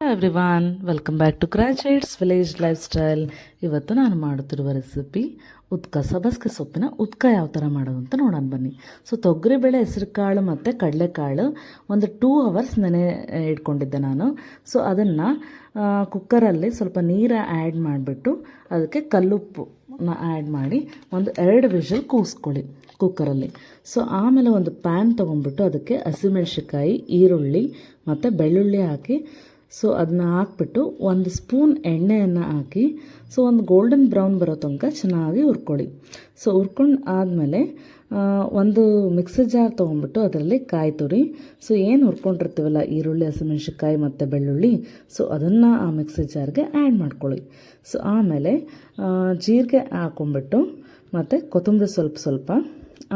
Everyone welcome back to graduates village lifestyle ಇವತ್ತು ನಾನು ಮಾಡುತ್ತಿರುವ ರೆಸಿಪಿ ಉದ್ಕ, ಸಬಸ್ಗೆ ಸೊಪ್ಪಿನ ಉದ್ಕ ಯಾವ ಥರ ಮಾಡೋದು ಅಂತ ನೋಡೋಣ ಬನ್ನಿ. ಸೊ ತೊಗರಿಬೇಳೆ ಹೆಸರು ಕಾಳು ಮತ್ತು ಕಡಲೆಕಾಳು ಒಂದು ಟೂ ಅವರ್ಸ್ ನೆನೆ ಇಟ್ಕೊಂಡಿದ್ದೆ ನಾನು. ಸೊ ಅದನ್ನು ಕುಕ್ಕರಲ್ಲಿ ಸ್ವಲ್ಪ ನೀರು ಆ್ಯಡ್ ಮಾಡಿಬಿಟ್ಟು ಅದಕ್ಕೆ ಕಲ್ಲುಪ್ಪನ್ನ ಆ್ಯಡ್ ಮಾಡಿ ಒಂದು ಎರಡು ವಿಷಲ್ ಕೂಗಿಸ್ಕೊಳ್ಳಿ ಕುಕ್ಕರಲ್ಲಿ ಸೊ ಆಮೇಲೆ ಒಂದು ಪ್ಯಾನ್ ತೊಗೊಂಡ್ಬಿಟ್ಟು ಅದಕ್ಕೆ ಹಸಿಮೆಣ್ಸಿಕಾಯಿ ಈರುಳ್ಳಿ ಮತ್ತು ಬೆಳ್ಳುಳ್ಳಿ ಹಾಕಿ ಸೊ ಅದನ್ನ ಹಾಕ್ಬಿಟ್ಟು ಒಂದು ಸ್ಪೂನ್ ಎಣ್ಣೆಯನ್ನು ಹಾಕಿ ಸೊ ಒಂದು ಗೋಲ್ಡನ್ ಬ್ರೌನ್ ಬರೋ ತನಕ ಚೆನ್ನಾಗಿ ಹುರ್ಕೊಳ್ಳಿ. ಸೊ ಹುರ್ಕೊಂಡು ಆದಮೇಲೆ ಒಂದು ಮಿಕ್ಸರ್ ಜಾರ್ ತೊಗೊಂಡ್ಬಿಟ್ಟು ಅದರಲ್ಲಿ ಕಾಯಿ ತುರಿ. ಸೊ ಏನು ಹುರ್ಕೊಂಡಿರ್ತೀವಲ್ಲ, ಈರುಳ್ಳಿ ಹಸಿಮೆಣ್ಸಿಕಾಯಿ ಮತ್ತು ಬೆಳ್ಳುಳ್ಳಿ ಸೊ ಅದನ್ನು ಆ ಮಿಕ್ಸರ್ ಜಾರ್ಗೆ ಆ್ಯಡ್ ಮಾಡ್ಕೊಳ್ಳಿ. ಸೊ ಆಮೇಲೆ ಜೀರಿಗೆ ಹಾಕೊಂಡ್ಬಿಟ್ಟು ಮತ್ತು ಕೊತ್ತಂಬರಿ ಸ್ವಲ್ಪ ಸ್ವಲ್ಪ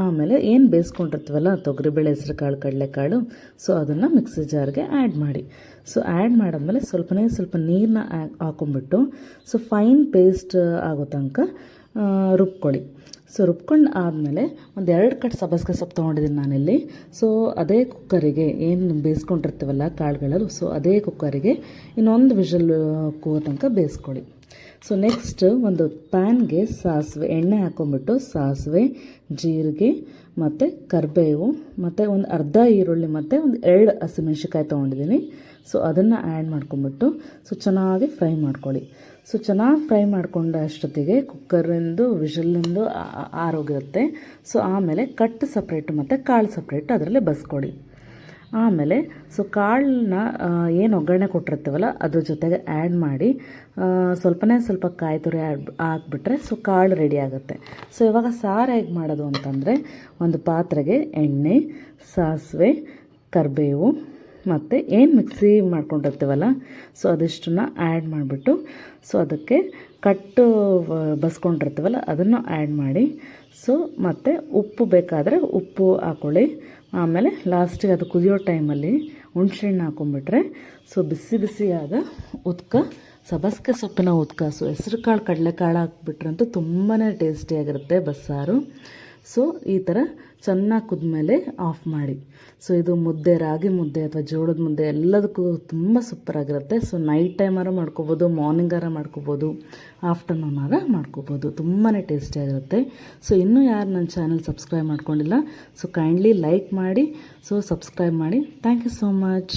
ಆಮೇಲೆ ಏನು ಬೇಯಿಸ್ಕೊಂಡಿರ್ತೀವಲ್ಲ ತೊಗರಿಬೇಳೆ ಹೆಸರು ಕಾಳು ಕಡಲೆಕಾಳು ಸೊ ಅದನ್ನು ಮಿಕ್ಸಿ ಜಾರ್ಗೆ ಆ್ಯಡ್ ಮಾಡಿ. ಸೊ ಆ್ಯಡ್ ಮಾಡಿದ್ಮೇಲೆ ಸ್ವಲ್ಪನೇ ಸ್ವಲ್ಪ ನೀರನ್ನ ಹಾಕೊಂಡ್ಬಿಟ್ಟು ಸೊ ಫೈನ್ ಪೇಸ್ಟ್ ಆಗೋ ತನಕ ರುಬ್ಕೊಳ್ಳಿ. ಸೊ ರುಬ್ಕೊಂಡು ಆದಮೇಲೆ ಒಂದು ಎರಡು ಕಟ್ ಸಬಸ್ಗೆ ಸೊಪ್ಪು ತೊಗೊಂಡಿದ್ದೀನಿ ನಾನಿಲ್ಲಿ. ಸೊ ಅದೇ ಕುಕ್ಕರಿಗೆ ಏನು ಬೇಯಿಸ್ಕೊಂಡಿರ್ತೀವಲ್ಲ ಕಾಳುಗಳಲ್ಲಿ ಸೊ ಅದೇ ಕುಕ್ಕರಿಗೆ ಇನ್ನೊಂದು ವಿಷಲ್ ಕೂಗೋ ತನಕ ಬೇಯಿಸ್ಕೊಳ್ಳಿ. ಸೊ ನೆಕ್ಸ್ಟ್ ಒಂದು ಪ್ಯಾನ್ಗೆ ಸಾಸಿವೆ, ಎಣ್ಣೆ ಹಾಕೊಂಡ್ಬಿಟ್ಟು ಸಾಸಿವೆ, ಜೀರಿಗೆ, ಮತ್ತು ಕರಿಬೇವು, ಮತ್ತು ಒಂದು ಅರ್ಧ ಈರುಳ್ಳಿ, ಮತ್ತು ಒಂದು ಎರಡು ಹಸಿಮೆಣ್ಸಿಕಾಯಿ ತೊಗೊಂಡಿದ್ದೀನಿ. ಸೊ ಅದನ್ನು ಆ್ಯಡ್ ಮಾಡ್ಕೊಂಬಿಟ್ಟು ಸೊ ಚೆನ್ನಾಗಿ ಫ್ರೈ ಮಾಡ್ಕೊಳ್ಳಿ. ಸೊ ಚೆನ್ನಾಗಿ ಫ್ರೈ ಮಾಡ್ಕೊಂಡ ಅಷ್ಟೊತ್ತಿಗೆ ಕುಕ್ಕರಿಂದು ವಿಷಲಿಂದು ಆರೋಗಿರುತ್ತೆ. ಸೊ ಆಮೇಲೆ ಕಟ್ ಸಪ್ರೇಟು ಮತ್ತು ಕಾಳು ಸಪ್ರೇಟ್ ಅದರಲ್ಲಿ ಬಸ್ಕೊಳ್ಳಿ. ಆಮೇಲೆ ಸೊ ಕಾಳನ್ನ ಏನು ಒಗ್ಗರಣೆ ಕೊಟ್ಟಿರ್ತೀವಲ್ಲ, ಅದ್ರ ಜೊತೆಗೆ ಆ್ಯಡ್ ಮಾಡಿ ಸ್ವಲ್ಪನೇ ಸ್ವಲ್ಪ ಕಾಯಿ ತುರಿ ಆಡ್, ಹಾಕ್ಬಿಟ್ರೆ ಸೊ ಕಾಳು ರೆಡಿ ಆಗುತ್ತೆ. ಸೊ ಇವಾಗ ಸಾರು ಹೇಗೆ ಮಾಡೋದು ಅಂತಂದರೆ, ಒಂದು ಪಾತ್ರೆಗೆ ಎಣ್ಣೆ, ಸಾಸಿವೆ, ಕರಿಬೇವು ಮತ್ತು ಏನು ಮಿಕ್ಸಿ ಮಾಡ್ಕೊಂಡಿರ್ತೀವಲ್ಲ ಸೊ ಅದಿಷ್ಟನ್ನು ಆ್ಯಡ್ ಮಾಡಿಬಿಟ್ಟು ಸೊ ಅದಕ್ಕೆ ಕಟ್ಟು ಬಸ್ಕೊಂಡಿರ್ತೀವಲ್ಲ, ಅದನ್ನು ಆ್ಯಡ್ ಮಾಡಿ ಸೊ ಮತ್ತು ಉಪ್ಪು ಬೇಕಾದರೆ ಉಪ್ಪು ಹಾಕ್ಕೊಳ್ಳಿ ಆಮೇಲೆ ಲಾಸ್ಟಿಗೆ ಅದು ಕುದಿಯೋ ಟೈಮಲ್ಲಿ ಹುಣ್ಸೆಹಣ್ಣು ಹಾಕೊಂಡ್ಬಿಟ್ರೆ ಸೊ ಬಿಸಿ ಬಿಸಿಯಾದ ಉದ್ಕ ಸಬಸ್ಗೆ ಸೊಪ್ಪಿನ ಉದ್ಕ ಸೊ ಹೆಸ್ರು ಕಾಳು ಕಡಲೆಕಾಳು ಹಾಕ್ಬಿಟ್ರಂತೂ ತುಂಬಾ ಟೇಸ್ಟಿಯಾಗಿರುತ್ತೆ ಬಸ್ಸಾರು. ಸೊ ಈ ಥರ ಚೆನ್ನಾಗಿ ಕುದ್ಮೇಲೆ ಆಫ್ ಮಾಡಿ. ಸೊ ಇದು ಮುದ್ದೆ, ರಾಗಿ ಮುದ್ದೆ ಅಥವಾ ಜೋಳದ ಮುದ್ದೆ ಎಲ್ಲದಕ್ಕೂ ತುಂಬ ಸೂಪರಾಗಿರುತ್ತೆ ಸೊ ನೈಟ್ ಟೈಮಾರ ಮಾಡ್ಕೋಬೋದು ಮಾರ್ನಿಂಗಾರ ಮಾಡ್ಕೋಬೋದು ಆಫ್ಟರ್ನೂನಾರ ಮಾಡ್ಕೋಬೋದು. ತುಂಬಾ ಟೇಸ್ಟಿಯಾಗಿರುತ್ತೆ ಸೊ ಇನ್ನೂ ಯಾರು ನನ್ನ ಚಾನಲ್ ಸಬ್ಸ್ಕ್ರೈಬ್ ಮಾಡ್ಕೊಂಡಿಲ್ಲ ಸೊ ಕೈಂಡ್ಲಿ ಲೈಕ್ ಮಾಡಿ. ಸೊ ಸಬ್ಸ್ಕ್ರೈಬ್ ಮಾಡಿ. Thank you so much